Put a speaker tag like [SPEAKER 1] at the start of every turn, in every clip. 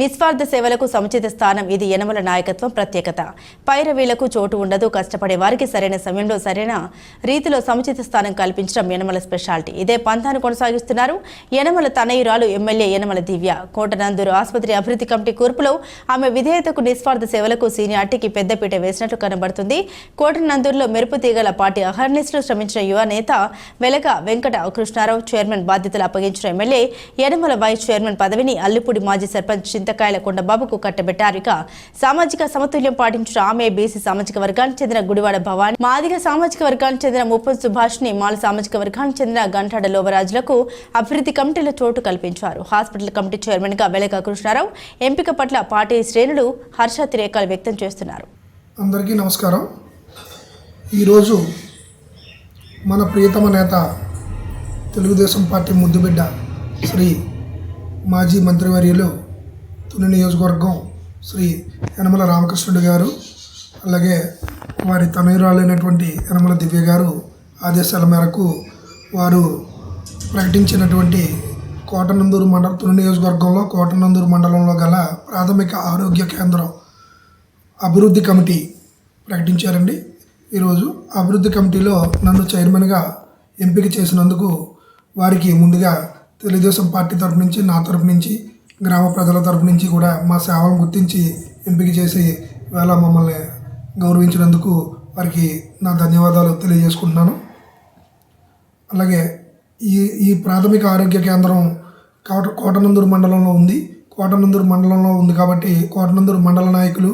[SPEAKER 1] నిస్వార్థ సేవలకు సముచిత స్థానం ఇది యనమల నాయకత్వం ప్రత్యేకత. పైరవీలకు చోటు ఉండదు కష్టపడే వారికి సరైన సమయంలో సరైన రీతిలో సముచిత స్థానం కల్పించడం యనమల స్పెషాలిటీ. ఇదే పంథాను కొనసాగిస్తున్నారు యనమల తనయురాలు ఎమ్మెల్యే యనమల దివ్య. కోటనందూరు ఆసుపత్రి అభివృద్ధి కమిటీ కూర్పులో ఆమె విధేయతకు నిస్వార్థ సేవలకు సీనియార్టీకి పెద్దపీట వేసినట్లు కనబడుతుంది. కోటనందూరులో మెరుపు తీగల పార్టీ అహర్నిశలు శ్రమించిన యువ నేత వెలక వెంకట కృష్ణారావు చైర్మన్ బాధ్యతలు అప్పగించిన ఎమ్మెల్యే యనమల వైస్ చైర్మన్ పదవిని అల్లిపూడి మాజీ సర్పంచ్ చింతకాయల కొండబాబుకు కట్టబెట్టారు. ఇక సామాజిక సమతుల్యం పాటించిన ఆమె బీసీ సామాజిక వర్గానికి చెందిన గుడివాడ భవాని మాదిగ సామాజిక వర్గానికి చెందిన ముప్పన్ సుభాష్ని మాల సామాజిక వర్గానికి చెందిన గంటాడ లోవరాజులకు అభివృద్ధి కమిటీలో చోటు కల్పించారు. హాస్పిటల్ కమిటీ చైర్మన్గా వెలక కృష్ణారావు ఎంపిక పట్ల పార్టీ శ్రేణులు హర్షాతిరేకాలు వ్యక్తం చేస్తున్నారు.
[SPEAKER 2] అందరికీ నమస్కారం. ఈరోజు మన ప్రియతమ నేత తెలుగుదేశం పార్టీ ముద్దుబిడ్డ శ్రీ మాజీ మంత్రివర్యులు తుని నియోజకవర్గం శ్రీ యనమల రామకృష్ణుడు గారు అలాగే వారి తనయురాలైనటువంటి యనమల దివ్య గారు ఆదేశాల మేరకు వారు ప్రకటించినటువంటి కోటనందూరు మండల తుని నియోజకవర్గంలో కోటనందూరు మండలంలో గల ప్రాథమిక ఆరోగ్య కేంద్రం అభివృద్ధి కమిటీ ప్రకటించారండి. ఈరోజు అభివృద్ధి కమిటీలో నన్ను చైర్మన్గా ఎంపిక చేసినందుకు వారికి ముందుగా తెలుగుదేశం పార్టీ తరపు నుంచి నా తరపు నుంచి గ్రామ ప్రజల తరపు నుంచి కూడా మా సేవలను గుర్తించి ఎంపిక చేసి వేళ మమ్మల్ని గౌరవించినందుకు వారికి నా ధన్యవాదాలు తెలియజేసుకుంటున్నాను. అలాగే ఈ ఈ ప్రాథమిక ఆరోగ్య కేంద్రం కోట కోటనందూరు మండలంలో ఉంది. కోటనందూరు మండలంలో ఉంది కాబట్టి కోటనందూరు మండల నాయకులు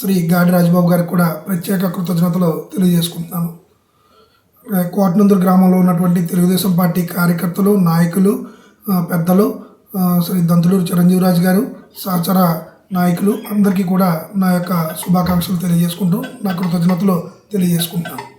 [SPEAKER 2] శ్రీ గాడి రాజబాబు గారికి కూడా ప్రత్యేక కృతజ్ఞతలు తెలియజేసుకుంటున్నాను. అలాగే కోటనందూరు గ్రామంలో ఉన్నటువంటి తెలుగుదేశం పార్టీ కార్యకర్తలు నాయకులు పెద్దలు శ్రీ దంతులూరు చిరంజీవిరాజు గారు సహచర నాయకులు అందరికీ కూడా నా యొక్క శుభాకాంక్షలు తెలియజేసుకుంటూ నా కృతజ్ఞతలు తెలియజేసుకుంటాను